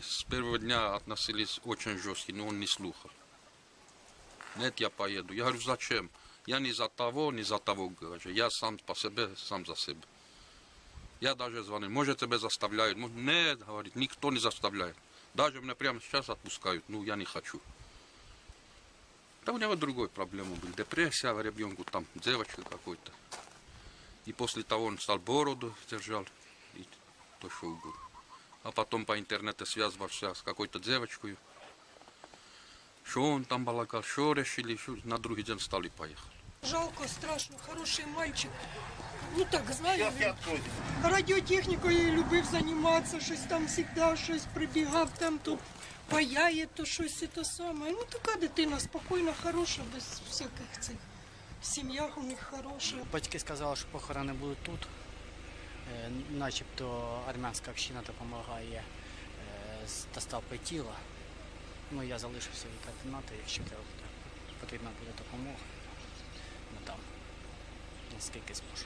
с первого дня относились очень жестко, но он не слухал. Нет, я поеду. Я говорю, зачем? Я не за того, не за того, говорю. Я сам по себе, сам за себя. Я даже звонил, может тебя заставляют? Нет, говорит, никто не заставляет. Даже меня прямо сейчас отпускают, ну я не хочу. Да у него другой проблема была. Депрессия в ребенку, там девочка какой-то. И после того он стал бороду держал. И то, что угодно. А потом по интернету связывался с какой-то девочкой. Что он там балакал, что решили, что на другий день стали поехали. Жалко, страшно, хороший мальчик. Ну так, открою. радіотехнікою любив займатися, щось там завжди щось прибігав, там то паяє, то щось і то саме. Ну така дитина спокійна, хороша, без всяких цих. Сім'я у них хороша. Батьки сказали, що похорони будуть тут. Е, Начебто армянська община допомагає е, з доставкою тіла. Ну, я залишився від координати, якщо треба потрібна буде допомога. Надам, наскільки зможу.